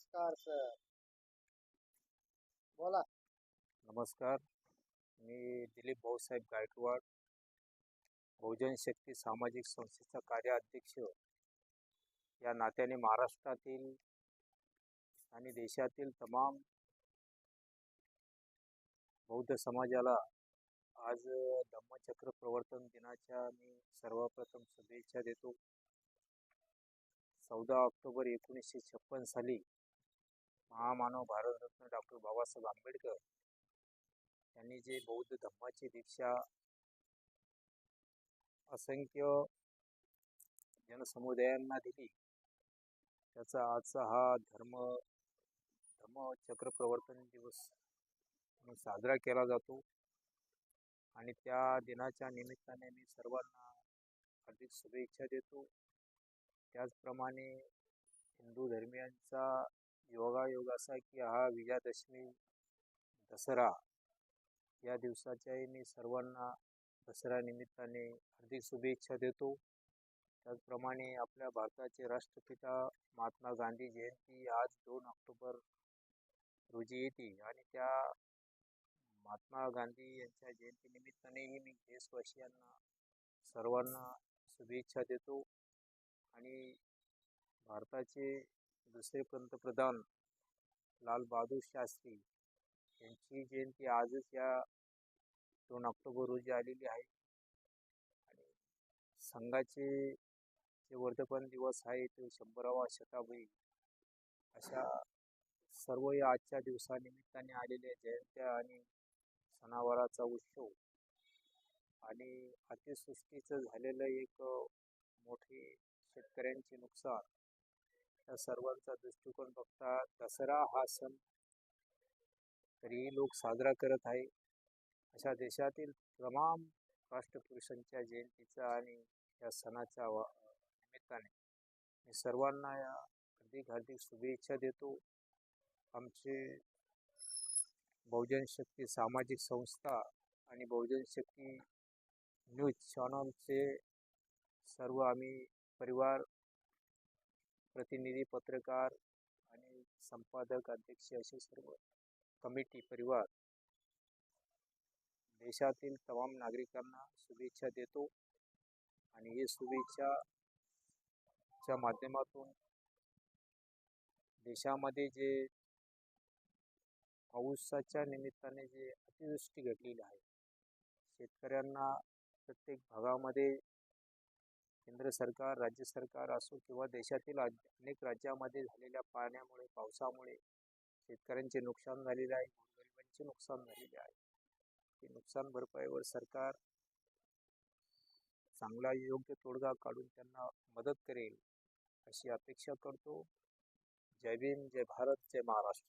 नमस्कार सर. बोला. नमस्कार. मी दिलीप भाऊसाहेब गायकवाड बहुजन शक्ती सामाजिक संस्थेचा कार्याध्यक्ष या नात्याने महाराष्ट्रातील आणि देशातील तमाम बौद्ध समाजाला आज धम्मचक्र प्रवर्तन दिनाच्या मी सर्वप्रथम शुभेच्छा देतो. चौदा ऑक्टोबर एकोणीसशे छप्पन साली महामानव भारतरत्न डॉक्टर बाबासाहेब आंबेडकर यांनी जे बौद्ध धम्माची दीक्षा असंख्य जनसमुदायांना दिली त्याचा आजचा हा धर्म धर्मचक्र प्रवर्तन दिवस म्हणून साजरा केला जातो. आणि त्या दिनाच्या निमित्ताने मी सर्वांना हार्दिक शुभेच्छा देतो. त्याचप्रमाणे हिंदू धर्मियांचा योगायोग असा की हा विजयादशमी दसरा या दिवसाच्याही मी सर्वांना दसरा निमित्ताने हार्दिक शुभेच्छा देतो. त्याचप्रमाणे आपल्या भारताचे राष्ट्रपिता महात्मा गांधी जयंती आज दोन ऑक्टोबर रोजी येते आणि त्या महात्मा गांधी यांच्या जयंतीनिमित्तानेही मी देशवासियांना सर्वांना शुभेच्छा देतो. आणि भारताचे दुसरे पंतप्रधान लाल बहादूर शास्त्री यांची जयंती आजच या दोन ऑक्टोबर रोजी आलेली आहे. आणि संघाचे जे वर्धापन दिवस आहे ते शंभरावा शताब्दी अशा सर्व या आजच्या दिवसानिमित्ताने आलेल्या जयंत्या आणि सणावाराचा उत्सव आणि अतिवृष्टीचं झालेलं एक मोठे शेतकऱ्यांचे नुकसान या सर्वांचा दृष्टिकोन बघता दसरा हा सण तरीही लोक साजरा करत आहे. अशा देशातील तमाम राष्ट्रपुरुषांच्या जयंतीचा आणि या सणाच्या वा निमित्ताने मी सर्वांना या हार्दिक हार्दिक शुभेच्छा देतो. आमचे बहुजन शक्ती सामाजिक संस्था आणि बहुजन शक्ती न्यूज चॅनलचे सर्व आम्ही परिवार प्रतिनिधी पत्रकार आणि संपादक अध्यक्ष असे सर्व कमिटी परिवार देशातील तमाम नागरिकांना शुभेच्छा देतो आणि हे शुभेच्छाच्या माध्यमातून देशामध्ये जे पावसाच्या निमित्ताने जे अतिवृष्टी घडलेली आहे शेतकऱ्यांना प्रत्येक भागामध्ये केंद्र सरकार राज्य सरकार असो किंवा देशातील अनेक राज्यामध्ये झालेल्या पाण्यामुळे पावसामुळे शेतकऱ्यांचे नुकसान झालेले आहे गोरगरिबांचे नुकसान झालेले आहे. ते नुकसान भरपाईवर सरकार चांगला योग्य तोडगा काढून त्यांना मदत करेल अशी अपेक्षा करतो. जय भीम जय भारत जय महाराष्ट्र.